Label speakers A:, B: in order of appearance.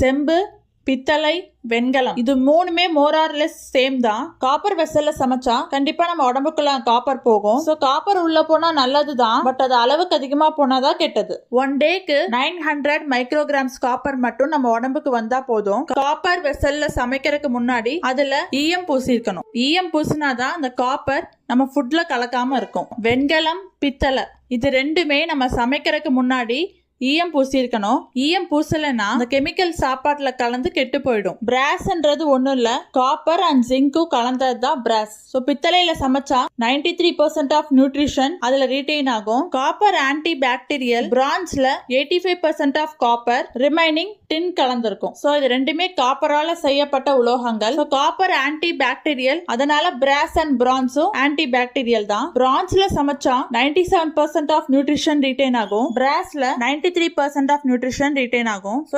A: செம்பு பித்தளை வெண்கலம். இது மூணுமே மோரார்லெஸ் சேம் தான். காப்பர் வெசல்ல சமைச்சா கண்டிப்பா நம்ம உடம்புக்குள்ள காப்பர் போகும். சோ காப்பர் உள்ள போனா நல்லது தான். பட் அது அளவுக்கு அதிகமா போனாதான் கெட்டது. ஒன் டேக்கு நைன் ஹண்ட்ரட் மைக்ரோகிராம்ஸ் காப்பர் மட்டும் நம்ம உடம்புக்கு வந்தா போதும். காப்பர் வெசல்ல சமைக்கிறதுக்கு முன்னாடி அதுல ஈயம் பூசிருக்கணும் ஈயம் பூசினாதான் அந்த காப்பர் நம்ம ஃபுட்ல கலக்காம இருக்கும். வெண்கலம் பித்தளை இது ரெண்டுமே நம்ம சமைக்கிறதுக்கு முன்னாடி ஈயம் பூசியிருக்கணும். ஈயம் பூசலைன்னா அந்த கெமிக்கல் சாப்பாட்டுல கலந்து கெட்டு போயிடும். பிராஸ்ன்றது ஒண்ணும் இல்ல. காப்பர் அண்ட் ஜிங்க்கும் கலந்தது தான் பிராஸ் ஸோ பித்தளையில சமைச்சா 93% த்ரீ பர்சன்ட் ஆஃப் நியூட்ரிஷன் அதுல ரீட்டைன் ஆகும். காப்பர் ஆன்டி பாக்டீரியல் பிரான்ஸ்ல eighty five percent of copper remaining tin கலந்திருக்கும். ஸோ இது ரெண்டுமே காப்பரால செய்யப்பட்ட உலோகங்கள். ஸோ காப்பர் ஆன்டி பாக்டீரியல் அதனால பிராஸ் அண்ட் பிரான்ஸும் ஆன்டி பாக்டீரியல் தான். பிரான்ஸ்ல சமைச்சா 97% seven percent of nutrition retain ஆகும் பிராஸ்ல 93% three percent of nutrition retain ஆகும். ஸோ